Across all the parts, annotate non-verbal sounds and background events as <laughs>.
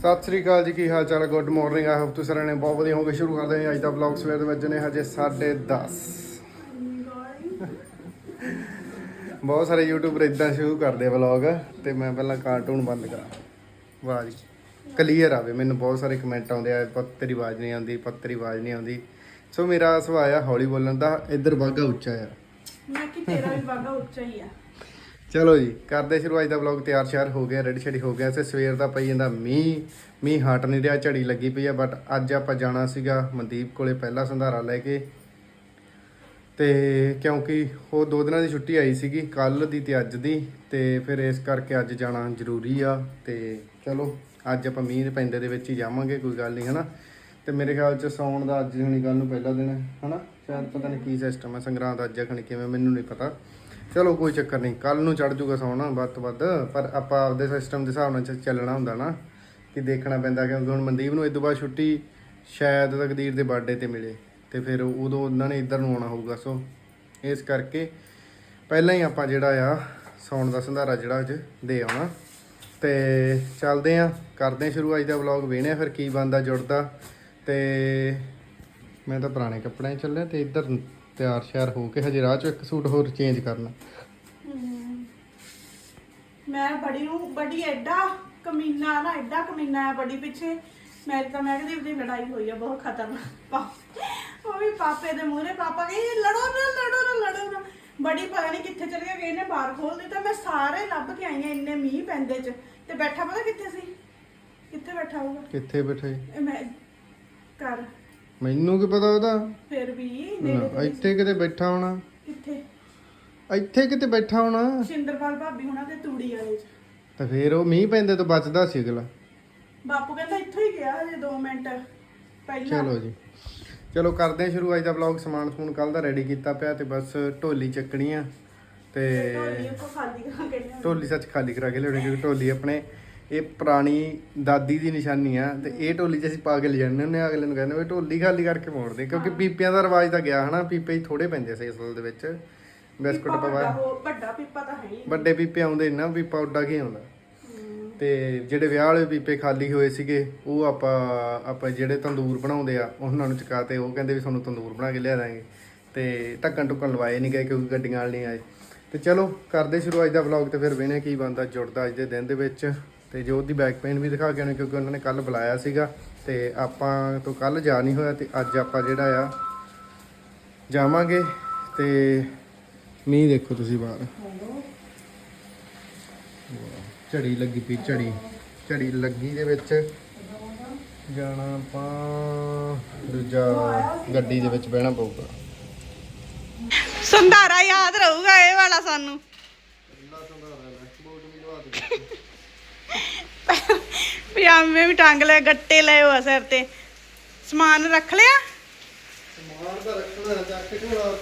ਸਤਿ ਸ੍ਰੀ ਅਕਾਲ ਜੀ, ਕੀ ਹਾਲ ਚਾਲ? Good morning I hope ਤੁਸੀਂ ਸਾਰਿਆਂ ਨੇ ਬਹੁਤ ਵਧੀਆ ਹੋਗੇ ਸ਼ੁਰੂ ਕਰਦੇ ਹਾਂ ਅੱਜ ਦਾ ਵਲੌਗ ਸਵੇਰ ਦੇ ਵੱਜੇ ਨੇ ਹਜੇ 10:30 ਬਹੁਤ ਸਾਰੇ ਯੂਟਿਊਬਰ ਇਦਾਂ ਸ਼ੁਰੂ ਕਰਦੇ ਆ ਵਲੌਗ ਤੇ ਮੈਂ ਪਹਿਲਾਂ ਕਾਰਟੂਨ ਬੰਦ ਕਰਾਂ। ਵਾਹ ਜੀ। ਕਲੀਅਰ ਆਵੇ ਮੈਨੂੰ ਬਹੁਤ ਸਾਰੇ ਕਮੈਂਟ ਆਉਂਦੇ ਆ ਪੁੱਤ ਆਵਾਜ਼ ਨਹੀਂ ਆਉਂਦੀ ਪੁੱਤ ਆਵਾਜ਼ ਨਹੀਂ ਆਉਂਦੀ। ਸੋ ਮੇਰਾ ਸੁਭਾਅ ਆ ਹੌਲੀ ਬੋਲਣ ਦਾ, ਇੱਧਰ ਵਾਗਾ ਉੱਚਾ ਆ। ਮੈਂ ਕਿ ਤੇਰਾ ਵੀ ਵਾਗਾ ਉੱਚਾ ਹੀ ਆ। ਚਲੋ ਜੀ, ਕਰਦੇ ਸ਼ੁਰੂ ਅੱਜ ਦਾ ਵਲੌਗ ਤਿਆਰ ਸ਼ਿਆਰ ਹੋ ਗਿਆ ਰੈਡੀ ਸ਼ੈਡੀ ਹੋ ਗਿਆ। ਤੇ ਸਵੇਰ ਦਾ ਪਈ ਜਾਂਦਾ ਮੀਂਹ ਮੀਂਹ ਹਟ ਨਹੀਂ ਰਿਹਾ, ਝੜੀ ਲੱਗੀ ਪਈ ਆ ਬਟ ਅੱਜ ਆਪਾਂ ਜਾਣਾ ਸੀਗਾ ਮਨਦੀਪ ਕੋਲੇ ਪਹਿਲਾ ਸੰਧਾਰਾ ਲੈ ਕੇ। ਤੇ ਕਿਉਂਕਿ ਉਹ ਦੋ ਦਿਨਾਂ ਦੀ ਛੁੱਟੀ ਆਈ ਸੀਗੀ, ਕੱਲ ਦੀ ਤੇ ਅੱਜ ਦੀ, ਤੇ ਫਿਰ ਇਸ ਕਰਕੇ ਅੱਜ ਜਾਣਾ ਜ਼ਰੂਰੀ ਆ। ਤੇ ਚਲੋ, ਅੱਜ ਆਪਾਂ ਮੀਂਹ ਦੇ ਪੈਂਦੇ ਦੇ ਵਿੱਚ ਹੀ ਜਾਵਾਂਗੇ, ਕੋਈ ਗੱਲ ਨਹੀਂ, ਹਨਾ? ਤੇ ਮੇਰੇ ਖਿਆਲ ਚ ਸੌਣ ਦਾ ਅੱਜ ਹੁਣੀ ਕੱਲ ਨੂੰ ਪਹਿਲਾ ਦਿਨ ਹੈ, ਹਨਾ? ਸ਼ਾਇਦ ਪਤਾ ਨਹੀਂ ਕੀ ਸਿਸਟਮ ਹੈ ਸੰਗਰਾਂ ਦਾ ਅੱਜ ਖਣੀ ਕਿਵੇਂ, ਮੈਨੂੰ ਨਹੀਂ ਪਤਾ। ਚਲੋ ਕੋਈ ਚੱਕਰ ਨਹੀਂ ਕੱਲ ਨੂੰ ਚੜ ਜੂਗਾ ਸੌਣਾ ਵੱਧ ਤੋਂ ਵੱਧ, ਪਰ ਆਪਾਂ ਆਪਦੇ ਸਿਸਟਮ ਦੇ ਹਿਸਾਬ ਨਾਲ ਚ- ਚੱਲਣਾ ਹੁੰਦਾ ਨਾ, ਕਿ ਦੇਖਣਾ ਪੈਂਦਾ ਕਿਉਂਕਿ ਹੁਣ ਮਨਦੀਪ ਨੂੰ ਇਸ ਤੋਂ ਬਾਅਦ ਛੁੱਟੀ ਸ਼ਾਇਦ ਤਕਦੀਰ ਦੇ ਬਰਥਡੇ ਤੇ ਮਿਲੇ ਤੇ ਫਿਰ ਉਦੋਂ ਉਹਨਾਂ ਨੇ ਇੱਧਰ ਨੂੰ ਆਉਣਾ ਹੋਊਗਾ, ਸੋ ਇਸ ਕਰਕੇ ਪਹਿਲਾਂ ਹੀ ਆਪਾਂ ਜਿਹੜਾ ਆ ਸੌਣ ਦਾ ਸੰਧਾਰਾ ਜਿਹੜਾ ਅੱਜ ਦੇ ਆਉਣਾ। ਤੇ ਚੱਲਦੇ ਆ ਕਰਦੇ ਹਾਂ ਸ਼ੁਰੂ ਅੱਜ ਦਾ ਵਲੌਗ ਵੇਖਦੇ ਆ ਫਿਰ ਕੀ ਬੰਦਾ ਜੁੜਦਾ। ਤੇ ਮੈਂ ਤਾਂ ਪੁਰਾਣੇ ਕੱਪੜਿਆਂ 'ਚ ਚੱਲਿਆ ਤੇ ਇੱਧਰ ਤਿਆਰ ਸ਼ਿਆਰ ਹੋ ਕੇ ਹਜੇ ਰਾਹ 'ਚ ਇੱਕ ਸੂਟ ਹੋਰ ਚੇਂਜ ਕਰਨਾ। ਮੈਂ ਬੜੀ ਨੂੰ ਬੜੀ ਐਡਾ ਕਮੀਨਾ ਨਾ ਐਡਾ ਕਮੀਨਾ ਹੈ ਬੜੀ ਪਿੱਛੇ। ਮੈਂ ਤਾਂ ਮੈਂ ਕਹਿੰਦੀ ਉਹਦੀ ਲੜਾਈ ਹੋਈ ਆ ਬਹੁਤ ਖਤਰਨਾਕ ਪਾ- ਉਹ ਵੀ ਪਾਪੇ ਦੇ ਮੂਹਰੇ ਪਾਪਾ ਕਹਿੰਦੇ ਲੜੋ ਨਾ ਲੜੋ ਨਾ ਲੜੋ ਨਾ। ਬੜੀ ਪਤਾ ਨਹੀਂ ਕਿੱਥੇ ਚਲ ਗਿਆ ਕਿ ਇਹਨੇ ਬਾਹਰ ਖੋਲ ਦਿੱਤਾ। ਮੈਂ ਸਾਰੇ ਲੱਭ ਕੇ ਆਈ ਆ ਇੰਨੇ ਮੀਂਹ ਪੈਂਦੇ ਚ। ਤੇ ਬੈਠਾ ਪਤਾ ਕਿੱਥੇ ਸੀ? ਕਿੱਥੇ ਬੈਠਾ ਹੋਊਗਾ? ਕਿੱਥੇ ਬੈਠੇ ਇਹ ਮੈਂ ਕਰ ਮੈਨੂੰ ਕੀ ਪਤਾ ਉਹਦਾ? ਫਿਰ ਵੀ ਨੇੜੇ ਇੱਥੇ ਕਿਤੇ ਬੈਠਾ ਹੋਣਾ। ਕਿੱਥੇ? ਇੱਥੇ ਕਿਤੇ ਬੈਠਾ ਹੋਣਾ। ਸ਼ਿੰਦਰਪਾਲ ਭਾਬੀ ਹੁਣਾਂ ਤੇ ਤੂੜੀ ਵਾਲੇ ਚ। ਤਾਂ ਫੇਰ ਉਹ ਮੀਂਹ ਪੈਂਦੇ ਤੋਂ ਬਚਦਾ ਸੀ ਅਗਲਾ। ਬਾਪੂ ਕਹਿੰਦਾ ਇੱਥੋਂ ਹੀ ਗਿਆ ਹਜੇ 2 ਮਿੰਟ। ਪਹਿਲਾਂ। ਚਲੋ ਜੀ। ਚਲੋ ਕਰਦੇ ਹਾਂ ਸ਼ੁਰੂ। ਅੱਜ ਦਾ ਵਲੌਗ ਸਮਾਨ ਸਮੂਨ ਕੱਲ ਦਾ ਰੈਡੀ ਕੀਤਾ ਪਿਆ ਤੇ ਬਸ ਢੋਲੀ ਚੱਕਣੀ ਆ। ਤੇ ਢੋਲੀ ਖਾਲੀ ਕਰਾ ਕੇ ਲਿਆਉਣੀ। ਢੋਲੀ ਸੱਚ ਖਾਲੀ ਕਰਾ ਕੇ ਲਿਆਉਣੀ ਕਿਉਂਕਿ ਢੋਲੀ ਆਪਣੇ ਇਹ ਪੁਰਾਣੀ ਦਾਦੀ ਦੀ ਨਿਸ਼ਾਨੀ ਆ ਤੇ ਇਹ ਢੋਲੀ 'ਚ ਅਸੀਂ ਪਾ ਕੇ ਲਿਜਾਣੇ ਹੁੰਦੇ ਆ ਅਗਲੇ ਨੂੰ ਕਹਿੰਦੇ ਵੀ ਢੋਲੀ ਖਾਲੀ ਕਰਕੇ ਮੋੜਦੇ ਕਿਉਂਕਿ ਪੀਪਿਆਂ ਦਾ ਰਿਵਾਜ ਤਾਂ ਗਿਆ ਹਨਾ ਪੀਪੇ ਹੀ ਥੋੜੇ ਪੈਂਦੇ ਸੀ ਅਸਲ ਦੇ ਵਿੱਚ ਬਿਸਕੁਟ ਪਵਾ ਵੱਡਾ ਪੀਪਾ ਤਾਂ ਹੈ ਹੀ ਵੱਡੇ ਪੀਪੇ ਆਉਂਦੇ ਨੀ ਨਾ ਪੀਪਾ ਉੱਡਾ ਕੀ ਆਉਂਦਾ। ਤੇ ਜਿਹੜੇ ਵਿਆਹ ਵਾਲੇ ਪੀਪੇ ਖਾਲੀ ਹੋਏ ਸੀਗੇ ਉਹ ਆਪਾਂ ਆਪਾਂ ਜਿਹੜੇ ਤੰਦੂਰ ਬਣਾਉਂਦੇ ਆ ਉਹਨਾਂ ਨੂੰ ਚਕਾਤੇ ਉਹ ਕਹਿੰਦੇ ਵੀ ਤੁਹਾਨੂੰ ਤੰਦੂਰ ਬਣਾ ਕੇ ਲਿਆ ਦਾਂਗੇ ਤੇ ਢੱਕਣ ਟੁੱਕਣ ਲਵਾਏ ਨਹੀਂ ਗਏ ਕਿਉਂਕਿ ਗੱਡੀਆਂ ਵਾਲੇ ਨਹੀਂ ਆਏ। ਤੇ ਚਲੋ ਕਰਦੇ ਸ਼ੁਰੂ ਅੱਜ ਦਾ ਵਲੌਗ ਤੇ ਫਿਰ ਵੇਨੇ ਕੀ ਬੰਦਾ ਜੁੜਦਾ ਅੱਜ ਦੇ ਦਿਨ ਦੇ ਵਿੱਚ। ਤੇ ਜੋ ਉਹਦੀ ਬੈਕ ਪੇਨ ਵੀ ਦਿਖਾ ਕੇ ਆਉਣੀ ਕਿਉਂਕਿ ਉਹਨਾਂ ਨੇ ਕੱਲ ਬੁਲਾਇਆ ਸੀਗਾ ਤੇ ਆਪਾਂ ਤੋਂ ਕੱਲ ਜਾ ਨਹੀਂ ਹੋਇਆ ਤੇ ਅੱਜ ਆਪਾਂ ਜਿਹੜਾ ਆ ਜਾਵਾਂਗੇ ਤੇ ਮੀਂਹ ਦੇਖੋ ਤੁਸੀਂ ਬਾਹਰ। ਝੜੀ ਲੱਗੀ ਪਈ ਝੜੀ ਝੜੀ ਲੱਗੀ ਦੇ ਵਿੱਚ। ਜਾਣਾ ਆਪਾਂ ਦੂਜਾ ਗੱਡੀ ਦੇ ਵਿੱਚ ਬਹਿਣਾ ਪਊਗਾ। ਸੰਧਾਰਾ ਯਾਦ ਰਹੂਗਾ ਇਹ ਵਾਲਾ ਸਾਨੂੰ। ਪਜਾਮੇ ਵੀ ਟੰਗ ਲਏ ਗੱਟੇ ਲਏ ਹੋ ਸਿਰ ਤੇ। ਸਮਾਨ ਰੱਖ ਲਿਆ? ਸਮਾਨ ਤਾਂ ਰੱਖਣਾ ਚੱਕ ਕੇ ਢੋਲਾ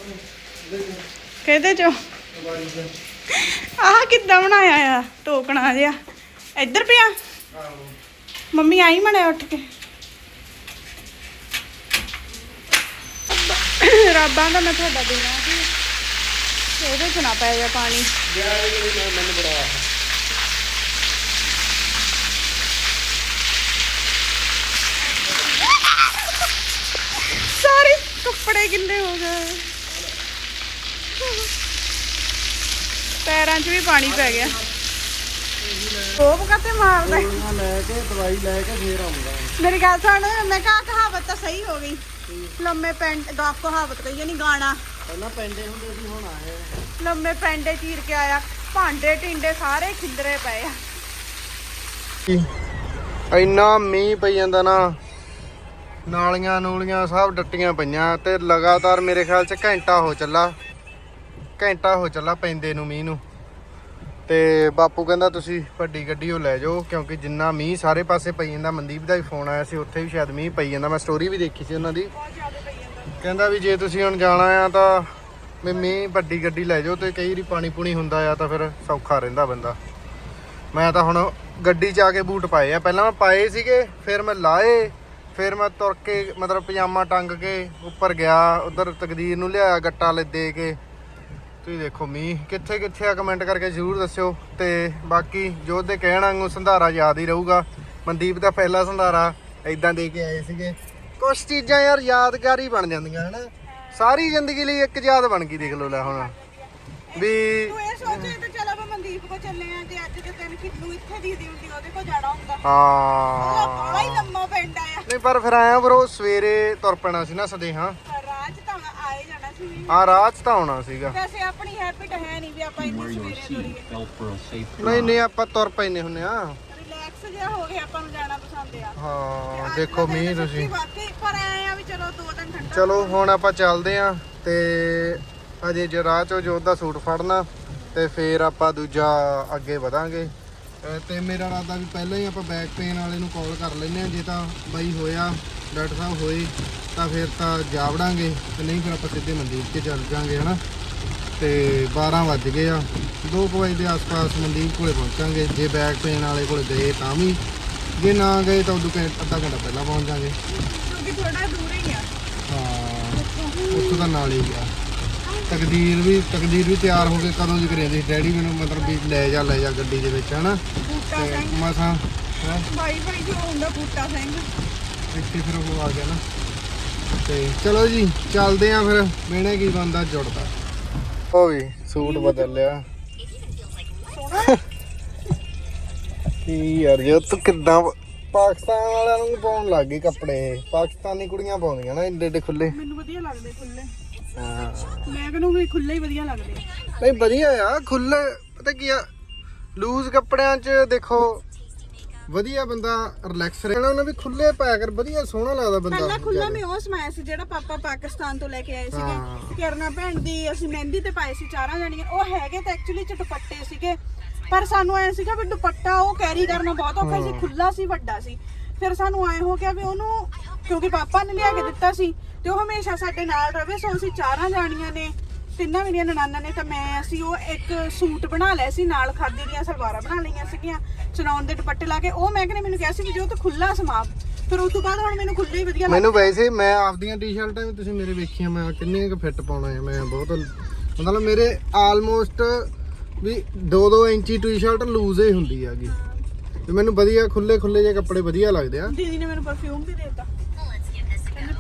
ਕਿਹਦੇ ਚੋਂ? ਆਹ ਕਿੱਦਾਂ ਬਣਾਇਆ ਆ? ਟੋਕਣਾ ਜਿਹਾ। ਇੱਧਰ ਪਿਆ? ਮੰਮੀ ਆਈ ਮਣੇ ਉੱਠ ਕੇ। ਰੱਬਾਂ ਦਾ ਮੈਂ ਤੁਹਾਡਾ ਦੇਣਾ ਸੀ ਇਹਦੇ ਚ ਨਾ ਪੈ ਜਾ ਪਾਣੀ। ਮੈਨੂੰ ਬੜਾ ਸਾਰੇ ਕੱਪੜੇ ਗਿੱਲੇ ਹੋ ਗਏ। ਪੈਰਾਂ 'ਚ ਵੀ ਪਾਣੀ ਪੈ ਗਿਆ। ਉਹ ਕਾਤੇ ਮਾਰਦਾ। ਗੋਲੀਆਂ ਲੈ ਕੇ ਦਵਾਈ ਲੈ ਕੇ ਫੇਰ ਆਉਂਦਾ। ਮੇਰੀ ਗੱਲ ਸੁਣ ਮੈਂ ਕਹਾ ਕਹਾਵਤ ਤਾਂ ਸਹੀ ਹੋ ਗਈ। ਲੰਮੇ ਪੈਂਡ ਗਾ ਕਹਾਵਤ ਕਹੀ ਨਹੀਂ ਗਾਣਾ। ਪਹਿਲਾਂ ਪੈਂਦੇ ਹੁੰਦੇ ਸੀ ਹੁਣ ਆਏ ਲੰਮੇ ਪੈਂਡੇ ਚੀਰ ਕੇ ਆਇਆ ਭਾਂਡੇ ਟਿੰਡੇ ਸਾਰੇ ਖਿੰਦਰੇ ਪਏ ਆ। ਇੰਨਾ ਮੀਂਹ ਪਈ ਜਾਂਦਾ ਨਾ ਨਾਲੀਆਂ ਨੂਲੀਆਂ ਸਭ ਡੱਟੀਆਂ ਪਈਆਂ ਤੇ ਲਗਾਤਾਰ ਮੇਰੇ ਖਿਆਲ ਚ ਘੰਟਾ ਹੋ ਚੱਲਾ, ਘੰਟਾ ਹੋ ਚੱਲਾ ਪੈਂਦੇ ਨੂੰ ਮੀਂਹ ਨੂੰ। ਤੇ ਬਾਪੂ ਕਹਿੰਦਾ ਤੁਸੀਂ ਵੱਡੀ ਗੱਡੀ ਉਹ ਲੈ ਜਾਓ, ਕਿਉਂਕਿ ਜਿੰਨਾ ਮੀਂਹ ਸਾਰੇ ਪਾਸੇ ਪਈ ਜਾਂਦਾ, ਮਨਦੀਪ ਦਾ ਵੀ ਫੋਨ ਆਇਆ ਸੀ, ਉੱਥੇ ਵੀ ਸ਼ਾਇਦ ਮੀਂਹ ਪਈ ਜਾਂਦਾ, ਮੈਂ ਸਟੋਰੀ ਵੀ ਦੇਖੀ ਸੀ ਉਹਨਾਂ ਦੀ। ਕਹਿੰਦਾ ਵੀ ਜੇ ਤੁਸੀਂ ਹੁਣ ਜਾਣਾ ਆ ਤਾਂ ਵੀ ਮੀਂਹ ਵੱਡੀ ਗੱਡੀ ਲੈ ਜਾਓ ਤੇ ਕਈ ਵਾਰੀ ਪਾਣੀ ਪੂਣੀ ਹੁੰਦਾ ਆ ਤਾਂ ਫਿਰ ਸੌਖਾ ਰਹਿੰਦਾ ਬੰਦਾ। ਮੈਂ ਤਾਂ ਹੁਣ ਗੱਡੀ 'ਚ ਆ ਕੇ ਬੂਟ ਪਾਏ ਆ। ਪਹਿਲਾਂ ਮੈਂ ਪਾਏ ਸੀਗੇ, ਫਿਰ ਮੈਂ ਲਾਏ ਫਿਰ ਮੈਂ ਤੁਰ ਕੇ ਮਤਲਬ ਪਜਾਮਾ ਟੰਗ ਕੇ ਉੱਪਰ ਗਿਆ ਉਧਰ ਤਕਦੀਰ ਨੂੰ ਲਿਆਇਆ ਗੱਟਾ ਲੈ ਦੇ ਕੇ। ਤੁਸੀਂ ਦੇਖੋ ਮੀਂਹ ਕਿੱਥੇ ਕਿੱਥੇ ਆ ਕਮੈਂਟ ਕਰਕੇ ਜ਼ਰੂਰ ਦੱਸਿਓ। ਤੇ ਬਾਕੀ ਜੋ ਦੇ ਕਹਿਣ ਵਾਂਗੂ ਸੰਧਾਰਾ ਯਾਦ ਹੀ ਰਹੂਗਾ। ਮਨਦੀਪ ਦਾ ਪਹਿਲਾ ਸੰਧਾਰਾ ਇਦਾਂ ਦੇ ਕੇ ਆਏ ਸੀਗੇ। ਕੁਝ ਚੀਜ਼ਾਂ ਯਾਰ ਯਾਦਗਾਰੀ ਬਣ ਜਾਂਦੀਆਂ ਹਨਾ? ਸਾਰੀ ਜ਼ਿੰਦਗੀ ਲਈ ਇੱਕ ਯਾਦ ਬਣ ਗਈ ਦੇਖ ਲਓ ਲੈ ਹੁਣ। ਵੀ ਤੂੰ ਇਹ ਸੋਚੇ ਤੇ ਚਲ ਆਪਾਂ ਮਨਦੀਪ ਕੋ ਚੱਲੇ ਆ ਤੇ ਅੱਜ ਦੇ ਦਿਨ ਕਿੱਲੂ ਇੱਥੇ ਦੀ ਦੀ ਹੁੰਦੀ ਉਹਦੇ ਕੋ ਜਾਣਾ ਹੁੰਦਾ। ਹਾਂ। ਪਿੰਡ ਨਹੀਂ ਪਰ ਫਿਰ ਆਇਆ ਬਰੋ ਸਵੇਰੇ ਤੁਰ ਪੈਣਾ ਸੀ ਨਾ ਸਦੇਹਾਂ ਰਾਜ ਤਾਂ ਆਏ ਜਾਣਾ ਸੀ। ਵੀ। ਰਾਤ 'ਚ ਤਾਂ ਆਉਣਾ ਸੀਗਾ। ਵੈਸੇ ਆਪਣੀ ਹੈਬਿਟ ਹੈ ਨਹੀਂ ਵੀ ਆਪਾਂ ਇੰਨੀ ਸਵੇਰੇ ਤੁਰੀਏ। belt for a safe ਨਹੀਂ ਨਹੀਂ ਆਪਾਂ ਤੁਰ ਪੈਨੇ ਹੁੰਨੇ ਆ ਰਿਲੈਕਸ ਜਿਹਾ ਹੋ ਗਿਆ ਆਪਾਂ ਨੂੰ ਜਾਣਾ ਪਸੰਦ ਆ। ਹਾਂ ਦੇਖੋ ਮੀਂਹ ਤੁਸੀਂ। ਬਾਕੀ ਪਰ ਆਏ ਆ ਵੀ ਚਲੋ ਦੋ ਦਿਨ ਠੰਡਾ ਚਲੋ ਹੁਣ ਆਪਾਂ ਚੱਲਦੇ ਆਂ ਤੇ ਅਜੇ ਜੇ ਰਾਹ ਚੋਂ ਜੋਤ ਦਾ ਸੂਟ ਫੜਨਾ ਤੇ ਫੇਰ ਆਪਾਂ ਦੂਜਾ ਅੱਗੇ ਵਧਾਂਗੇ। ਤੇ ਮੇਰਾ ਰਾਦਾ ਵੀ ਪਹਿਲਾਂ ਹੀ ਆਪਾਂ ਬੈਕ ਪੇਨ ਵਾਲੇ ਨੂੰ ਕਾਲ ਕਰ ਲੈਨੇ ਆ ਜੇ ਤਾਂ ਬਾਈ ਹੋਇਆ ਡਾਕਟਰ ਸਾਹਿਬ ਹੋਏ ਤਾਂ ਫਿਰ ਤਾਂ ਜਾ ਵੜਾਂਗੇ ਤੇ ਨਹੀਂ ਫਿਰ ਆਪਾਂ ਸਿੱਧੇ ਮਨਦੀਪ ਕੇ ਚੱਲ ਜਾਾਂਗੇ ਹਨਾ? ਤੇ 12 ਵੱਜ ਗਏ ਆ 2 ਵਜੇ ਦੇ ਆਸ-ਪਾਸ ਮਨਦੀਪ ਕੋਲੇ ਪਹੁੰਚਾਂਗੇ ਜੇ ਬੈਕ ਪੇਨ ਵਾਲੇ ਕੋਲੇ ਗਏ ਤਾਂ ਵੀ ਜੇ ਨਾ ਗਏ ਤਾਂ ਉਦੋਂ ਘੰ- ਅੱਧਾ ਘੰਟਾ ਪਹਿਲਾਂ ਪਹੁੰਚ ਜਾਾਂਗੇ ਕਿਉਂਕਿ ਥੋੜਾ ਦੂਰ ਹੀ ਆ। ਹਾਂ ਉੱਥੋਂ ਦਾ ਨਾਲ ਹੀ ਆ। ਤਕਦੀਰ ਵੀ ਤਕਦੀਰ ਵੀ ਤਿਆਰ ਹੋ ਕੇ ਕਦੋਂ ਦੀ ਕਰੀ ਸੀ ਡੈਡੀ ਮੈਨੂੰ ਮਤਲਬ ਵੀ ਲੈ ਜਾ ਲੈ ਜਾ ਗੱਡੀ ਦੇ ਵਿੱਚ ਹਨਾ? ਬੂਟਾ ਤੇ ਸਿੰਘ। ਮਸਾਂ ਹੈਂ, ਬਾਈ ਬਾਈ ਜੋ ਹੁੰਦਾ ਬੂਟਾ ਸਿੰਘ। ਇੱਥੇ ਫਿਰ ਉਹ ਆ ਗਿਆ ਨਾ। ਤੇ ਚਲੋ ਜੀ ਚੱਲਦੇ ਆ ਫਿਰ। ਮੇਣੇ ਕੀ ਬੰਦਾ ਜੁੜਦਾ। ਉਹ ਵੀ ਸੂਟ ਬਦਲ ਲਿਆ। ਕੀ ਯਾਰ ਜੇ ਤੂੰ ਕਿੱਦਾਂ ਪਾਕਿਸਤਾਨ ਵਾਲਿਆਂ ਨੂੰ ਪਾਉਣ ਲੱਗ ਗਈ ਕੱਪੜੇ। ਪਾਕਿਸਤਾਨੀ ਕੁੜੀਆਂ ਪਾਉਂਦੀਆਂ ਨਾ ਏਡੇ ਏਡੇ ਖੁੱਲੇ ਮੈਨੂੰ ਵਧੀਆ ਲੱਗਦੇ ਖੁੱਲੇ ਹਾਂ। ਮੈਂ ਕਹਿੰਦਾ ਵੀ ਖੁੱਲੇ ਹੀ ਵਧੀਆ ਲੱਗਦੇ ਆ। ਨਹੀਂ ਵਧੀਆ ਆ ਖੁੱਲੇ ਪਤਾ ਕੀ ਆ? ਲੂਜ਼ ਕੱਪੜਿਆਂ 'ਚ ਦੇਖੋ ਵਧੀਆ ਬੰਦਾ ਰਿਲੈਕਸ ਰਹਿਣਾ ਉਹਨਾਂ ਵੀ ਖੁੱਲੇ ਪਾਇਆ ਕਰ ਵਧੀਆ ਸੋਹਣਾ ਲੱਗਦਾ ਬੰਦਾ। ਪਹਿਲਾਂ ਖੁੱਲਾ ਮੈਂ ਉਹ ਸਮਾਇਆ ਸੀ ਜਿਹੜਾ ਪਾਪਾ ਪਾਕਿਸਤਾਨ ਤੋਂ ਲੈ ਕੇ ਆਏ ਹਾਂ। ਸੀਗੇ ਕਿਰਨਾ ਭੈਣ ਦੀ ਅਸੀਂ ਮਹਿੰਦੀ ਤੇ ਪਾਏ ਸੀ ਚਾਰਾਂ ਜਣੀਆਂ। ਉਹ ਹੈਗੇ ਤਾਂ ਐਕਚੁਅਲੀ ਚ ਦੁਪੱਟੇ ਸੀਗੇ। ਪਰ ਸਾਨੂੰ ਐ ਸੀਗਾ ਵੀ ਦੁਪੱਟਾ ਉਹ ਕੈਰੀ ਕਰਨਾ ਬਹੁਤ ਔਖਾ ਸੀ ਖੁੱਲਾ ਸੀ ਵੱਡਾ ਸੀ। ਫਿਰ ਸਾਨੂੰ ਐ ਹੋ ਗਿਆ ਵੀ ਉਹਨੂੰ ਕਿਉਂਕਿ ਪਾਪਾ ਨੇ ਲਿਆ ਕੇ ਦਿੱਤਾ ਸੀ ਤੇ ਉਹ ਹਮੇਸ਼ਾ ਸਾਡੇ ਨਾਲ ਰਵੇ ਸੋ ਅਸੀਂ ਚਾਰਾਂ ਜਾਣੀਆਂ ਨੇ ਤਿੰਨਾਂ ਮੇਰੀਆਂ ਨਨਾਨਾ ਨੇ ਤਾਂ ਮੈਂ ਅਸੀਂ ਉਹ ਇੱਕ ਸੂਟ ਬਣਾ ਲਿਆ ਸੀ ਨਾਲ ਖਾਦੀ ਦੀਆਂ ਸਲਵਾਰਾਂ ਬਣਾ ਲਈਆਂ ਸੀਗੀਆਂ ਚਨਾਉਣ ਦੇ ਦੁਪੱਟੇ ਲਾ ਕੇ। ਉਹ ਮੈਂ ਕਹਿੰਦੇ ਮੈਨੂੰ ਕਿਹਾ ਸੀ ਵੀ ਜੋ ਤੂੰ ਖੁੱਲਾ ਸਮਾਪ ਫਿਰ ਉਸ ਤੋਂ ਬਾਅਦ ਹੁਣ ਮੈਨੂੰ ਖੁੱਲੇ ਹੀ ਵਧੀਆ ਲੱਗਦੇ ਮੈਨੂੰ ਵੈਸੇ ਮੈਂ ਆਪਦੀਆਂ ਟੀ-ਸ਼ਰਟਾਂ ਵੀ ਤੁਸੀਂ ਮੇਰੇ ਵੇਖੀਆਂ ਮੈਂ ਕਿੰਨੀਆਂ ਕੁ ਫਿੱਟ ਪਾਉਣਾ ਹੈ ਮੈਂ ਬਹੁਤ ਮਤਲਬ ਮੇਰੇ ਆਲਮੋਸਟ ਵੀ 2-2 ਇੰਚੀ ਟੀ-ਸ਼ਰਟ ਲੂਜ਼ ਹੀ ਹੁੰਦੀ ਹੈਗੀ। ਤੇ ਮੈਨੂੰ ਵਧੀਆ ਖੁੱਲੇ ਖੁੱਲੇ ਜਿਹੇ ਕੱਪੜੇ ਵਧੀਆ ਲੱਗਦੇ ਆ। ਦੀਦੀ ਨੇ ਮੈਨੂੰ ਪਰਫਿਊਮ ਵੀ ਦੇਤਾ। ਕਹਿੰਦੇ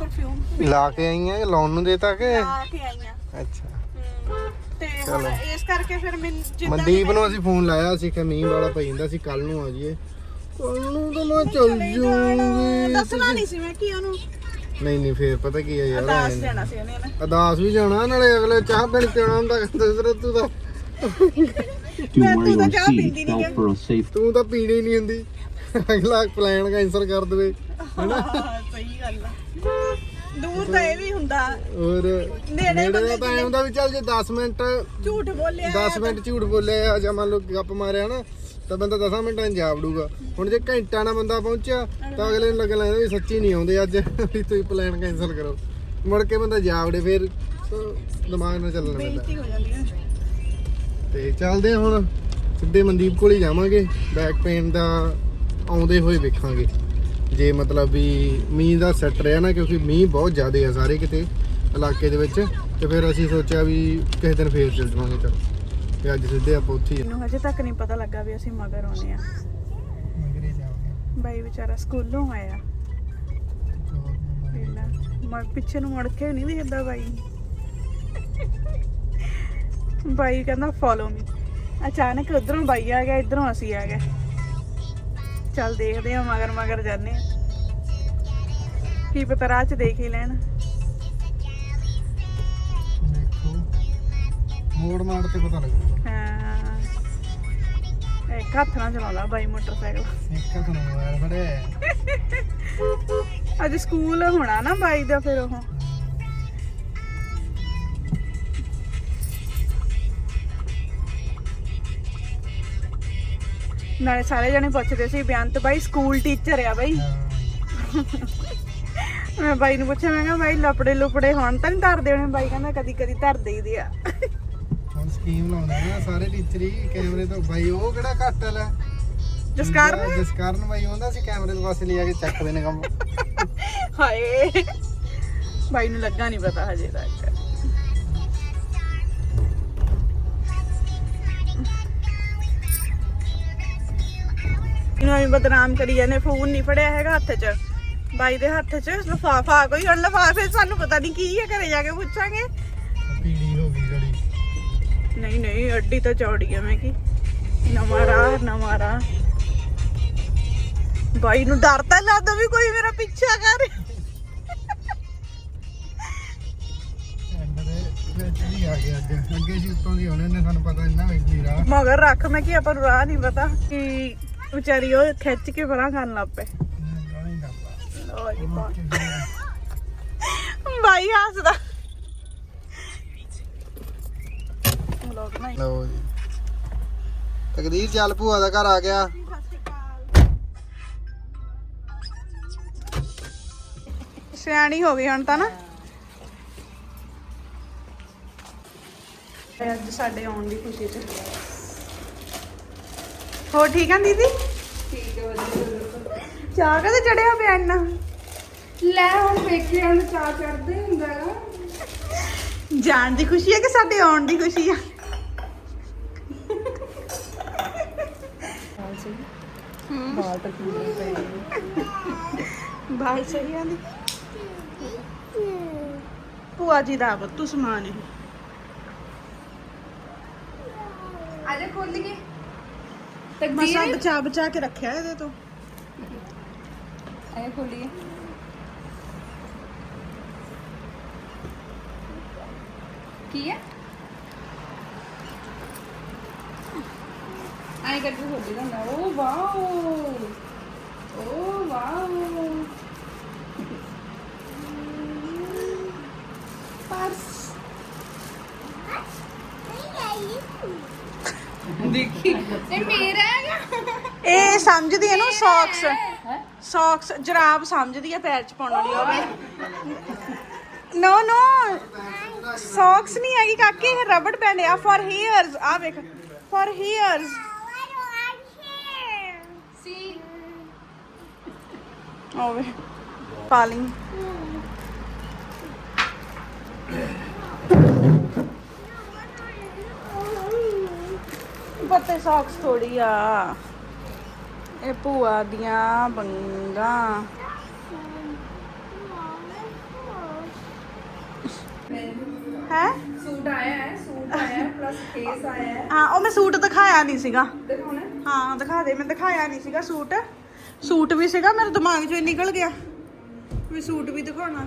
ਪਰਫਿਊਮ ਲਾ ਕੇ ਆਈਆਂ ਲਾਉਣ ਨੂੰ ਦੇਤਾ ਕਿ? ਲਾ ਕੇ ਆਈਆਂ ਅੱਛਾ। ਹਮ, ਤੇ ਹੁਣ ਇਸ ਕਰਕੇ ਫਿਰ ਮੈਂ ਜਿੱਦਾਂ ਮਨਦੀਪ ਨੂੰ ਅਸੀਂ ਫੋਨ ਲਾਇਆ ਸੀ ਕਿ ਮੀਂਹ ਵਾਲਾ ਪਈ ਜਾਂਦਾ ਸੀ ਕੱਲ ਨੂੰ ਆ ਜਾਈਏ। ਕੱਲ ਨੂੰ ਤਾਂ ਮੈਂ ਚੱਲ ਜੂਗੀ। ਦੱਸਣਾ ਨਹੀਂ ਸੀ ਮੈਂ ਕੀ ਉਹਨੂੰ। ਨਹੀਂ ਨਹੀਂ ਫੇਰ ਪਤਾ ਕੀ ਹੈ ਯਾਰ ਅਰਦਾਸ ਐਂ ਨੀ। ਸੀ ਉਹਨੇ ਨਾ ਅਰਦਾਸ ਵੀ ਜਾਣਾ ਨਾਲੇ ਅਗਲੇ ਚਾਹ ਪਾਣੀ ਪੀਣਾ ਹੁੰਦਾ ਦਸਰ ਤੂੰ ਤਾਂ Do ਨੀ belt for a safe ਤੂੰ ਤਾਂ ਪੀਣੀ ਨਹੀਂ ਹੁੰਦੀ। ਅਗਲਾ ਪਲਾਨ ਕੈਂਸਲ ਕਰ ਦੇਵੇ। ਹਾਂ, ਸਹੀ ਗੱਲ ਆ। ਦੂਰ ਤਾਂ ਇਹ ਵੀ ਹੁੰਦਾ। ਔਰ ਨੇੜੇ ਦਾ ਤਾਂ ਐਂ ਹੁੰਦਾ ਵੀ ਚੱਲ ਜੇ 10 ਮਿੰਟ ਝੂਠ ਬੋਲਿਆ 10 ਮਿੰਟ ਝੂਠ ਬੋਲਿਆ ਜਾਂ ਮੰਨ ਲਓ ਗੱਪ ਮਾਰਿਆ ਨਾ ਤਾਂ ਬੰਦਾ 10 ਮਿੰਟਾਂ 'ਚ ਜਾ ਵੜੂਗਾ ਹੁਣ ਜੇ ਘੰਟਾ ਨਾਲ ਬੰਦਾ ਪਹੁੰਚਿਆ ਤਾਂ ਅਗਲੇ ਨੂੰ ਲੱਗਣ ਲੱਗਦਾ ਵੀ ਸੱਚੀ ਨਹੀਂ ਆਉਂਦੇ ਅੱਜ ਵੀ ਤੁਸੀਂ ਪਲਾਨ ਕੈਂਸਲ ਕਰੋ। ਮੁੜ ਕੇ ਬੰਦਾ ਜਾ ਵੜੇ ਫਿਰ ਦਿਮਾਗ ਨਾਲ ਚੱਲਣਾ ਪੈਂਦਾ। ਬੇਇੱਜ਼ਤੀ ਹੋ ਜਾਂਦੀ ਹੈ ਤੇ ਚੱਲਦੇ ਹੁਣ ਸਿੱਧੇ ਮਨਦੀਪ ਕੋਲ ਹੀ ਜਾਵਾਂਗੇ ਬੈਕ ਪੇਨ ਦਾ ਆਉਂਦੇ ਹੋਏ ਵੇਖਾਂਗੇ। ਜੇ ਮਤਲਬ ਵੀ ਮੀਂਹ ਦਾ ਸੈੱਟ ਰਿਹਾ ਨਾ ਕਿਉਂਕਿ ਮੀਂਹ ਬਹੁਤ ਜ਼ਿਆਦਾ ਆ ਸਾਰੇ ਕਿਤੇ ਇਲਾਕੇ ਦੇ ਵਿੱਚ ਤੇ ਫਿਰ ਅਸੀਂ ਸੋਚਿਆ ਵੀ ਕਿਸੇ ਦਿਨ ਫੇਰ ਚੱਲ ਜਾਵਾਂਗੇ ਚੱਲ। ਤੇ ਅੱਜ ਸਿੱਧੇ ਆਪਾਂ ਉੱਥੇ ਹੀ ਮੈਨੂੰ ਹਜੇ ਤੱਕ ਨਹੀਂ ਪਤਾ ਲੱਗਾ ਵੀ ਅਸੀਂ ਮਗਰ ਆਉਨੇ ਆ। ਮੰਗਰੇ ਜਾਵਾਂਗੇ ਬਾਈ ਵਿਚਾਰਾ ਸਕੂਲੋਂ ਆਇਆ। ਪਹਿਲਾਂ ਮੈਂ ਪਿੱਛੇ ਨੂੰ ਮੁੜ ਕੇ ਨਹੀਂ ਦੇਖਦਾ ਬਾਈ। ਬਾਈ ਕਹਿੰਦਾ ਫੋਲੋ ਮੀ ਅਚਾਨਕ ਉਧਰੋਂ ਬਾਈ ਆ ਗਿਆ ਇਧਰੋਂ ਅਸੀਂ ਆ ਗਏ। ਚੱਲ ਦੇਖਦੇ ਆ ਮਗਰ ਮਗਰ ਜਾਂਦੇ ਆ ਕੀ ਪਤਾ ਰਾਹ ਚ ਦੇਖ ਹੀ ਲੈਣ। ਦੇਖੋ। ਮੋੜ ਮਾੜ ਤੇ ਪਤਾ ਲੱਗੂਗਾ ਹਾਂ। ਇੱਕ ਹੱਥ ਨਾਲ ਚਲਾਉਂਦਾ ਬਾਈ ਮੋਟਰਸਾਈਕਲ। ਇੱਕ ਹੱਥ ਨਾਲ ਮੋਬਾਈਲ ਫੜਿਆ। ਅੱਜ ਸਕੂਲ ਹੋਣਾ ਨਾ ਬਾਈ ਦਾ ਫਿਰ ਉਹ। ਨਾਲੇ ਸਾਰੇ ਜਣੇ ਪੁੱਛਦੇ ਸੀ ਬਿਆੰਤ ਬਾਈ ਸਕੂਲ ਟੀਚਰ ਆ ਬਾਈ। ਮੈਂ ਬਾਈ ਨੂੰ ਪੁੱਛਿਆ ਮੈਂ ਕਿਹਾ ਬਾਈ ਲਪੜੇ ਲੁਪੜੇ ਹੁਣ ਤਾਂ ਨਹੀਂ ਧਰਦੇ ਹੋਣੇ? ਬਾਈ ਕਹਿੰਦਾ ਕਦੀ ਕਦੀ ਧਰ ਦੇਈਦੇ ਆ। ਹੁਣ ਸਕੀਮ ਲਾਉਂਦੇ ਨਾ ਸਾਰੇ ਟੀਚਰ ਹੀ ਕੈਮਰੇ ਤੋਂ। ਬਾਈ ਉਹ ਕਿਹੜਾ ਘੱਟ ਲੈ ਜਸਕਾਰ ਜਸਕਾਰਨ ਬਾਈ ਹੁੰਦਾ ਸੀ ਕੈਮਰੇ ਦੇ ਪਾਸੇ ਲਿਆ ਕੇ ਚੱਕਦੇ ਨੇ ਕੰਮ। ਹਾਏ। ਬਾਈ ਨੂੰ ਲੱਗਾ ਨਹੀਂ ਪਤਾ ਹਜੇ ਤੱਕ। ਐਵੇਂ ਬਦਨਾਮ ਕਰੀ ਜਾਂਦੇ ਫੋਨ ਨਹੀਂ ਫੜਿਆ ਹੈਗਾ ਹੱਥ 'ਚ। ਬਾਈ ਦੇ ਹੱਥ 'ਚ ਲਫਾਫਾ ਕੋਈ ਹੁਣ ਲਫਾਫੇ ਸਾਨੂੰ ਪਤਾ ਨਹੀਂ ਕੀ ਹੈ ਘਰੇ ਜਾ ਕੇ ਪੁੱਛਾਂਗੇ। ਪੀੜੀ ਹੋ ਗਈ ਗਲੀ। ਨਹੀਂ ਨਹੀਂ ਅੱਡੀ ਤਾਂ ਚੌੜੀ ਆ ਮੈਂ ਕੀ ਨਵਾਂ ਰਾਹ ਨਵਾਂ ਰਾਹ। ਬਾਈ ਨੂੰ ਡਰ ਤਾਂ ਲੱਗਦਾ ਵੀ ਕੋਈ ਮੇਰਾ ਪਿੱਛਾ ਕਰ। ਮਗਰ ਰੱਖ ਮੈਂ ਕੀ ਆਪਾਂ ਨੂੰ ਰਾਹ ਨਹੀਂ ਪਤਾ। ਕਿ ਵਿਚਾਰੀ ਉਹ ਖਿੱਚ ਕੇ ਪਰਾਂ ਕਰਨ ਲੱਗ ਪਏ। ਬਾਈ ਹੱਸਦਾ। ਲੋਕ ਨਹੀਂ ਲਓ ਜੀ। ਤਕਦੀਰ ਚੱਲ ਭੂਆ ਦਾ ਘਰ ਆ ਗਿਆ। ਸਿਆਣੀ ਹੋ ਗਈ ਹੁਣ ਤਾਂ ਨਾ। ਅੱਜ ਸਾਡੇ ਆਉਣ ਦੀ ਖੁਸ਼ੀ ਚ। ਹੋਰ ਠੀਕ ਆ ਦੀਦੀ? ਠੀਕ ਹੈ ਵਧੀਆ ਚਾਹ ਕਦੇ ਚੜਿਆ ਪਿਆ ਇੰਨਾ? ਲੈ ਹੁਣ ਵੇਖੇ ਹੁਣ ਚਾਹ ਚੜਦੇ ਹੁੰਦਾ ਗਾ ਜਾਣ ਦੀ ਖੁਸ਼ੀ ਹੈ ਕਿ ਸਾਡੇ ਆਉਣ ਦੀ ਖੁਸ਼ੀ ਆ? ਬਾਲ ਤਾਂ ਕਿੰਨੇ ਪਏ ਬਾਲ ਸਹੀ ਆਂਦੀ ਭੂਆ ਜੀ ਦਾ ਬੱਤੂ ਸਮਾਨ ਹੈ ਆਜਾ ਖੋਲ ਕੇ ਮਸਾ ਤਕਦੀਰ ਬਚਾ ਬਚਾ ਕੇ ਰੱਖਿਆ ਇਹਦੇ ਤੋਂ। ਆਜਾ ਖੋਲੀਏ। ਕੀ ਹੈ? ਆਏ ਕਰਕੇ ਖੋਲੀ ਦਾ ਓ ਵਾਓ। ਓ ਵਾਓ। ਦੇਖੀ ਇਹ ਮੇਰਾ ਹੈਗਾ। ਇਹ ਸਮਝਦੀ ਹੈ ਨਾ ਸੌਕਸ ਹੈ। ਸੌਕਸ। ਜਰਾਬ ਸਮਝਦੀ ਹੈ ਪੈਰ ਚ ਪਾਉਣ ਵਾਲੀ ਹੋਵੇ ਨੋ ਨੋ ਸੌਕਸ ਨਹੀਂ ਹੈਗੀ ਕਾਕੀ ਇਹ ਰਬੜ ਬੈਂਡ ਆ। ਫॉर ਹੇਅਰਸ ਆ ਵੇਖ। ਫॉर ਹੇਅਰਸ ਸੀ ਹੋਵੇ ਪਾਲਿੰਗ ਪੱਤੇ ਸੌਕਸ ਥੋੜੀ ਆ। ਇਹ ਭੂਆ ਦੀਆਂ ਬੰਗਾ। ਹੈ? ਸੂਟ ਆਇਆ ਹੈ ਸੂਟ ਆਇਆ ਹੈ ਪਲੱਸ ਕੇਸ ਆਇਆ ਹੈ। ਹਾਂ ਉਹ ਮੈਂ ਸੂਟ ਦਿਖਾਇਆ ਨਹੀਂ ਸੀਗਾ। ਦਿਖਾਉਣਾ ਹਾਂ ਦਿਖਾ ਦੇ ਮੈਂ ਦਿਖਾਇਆ ਨਹੀਂ ਸੀਗਾ ਸੂਟ। ਸੂਟ ਵੀ ਸੀਗਾ ਮੇਰੇ ਦਿਮਾਗ ਚੋਂ ਨਿਕਲ ਗਿਆ ਵੀ ਸੂਟ ਵੀ ਦਿਖਾਉਣਾ।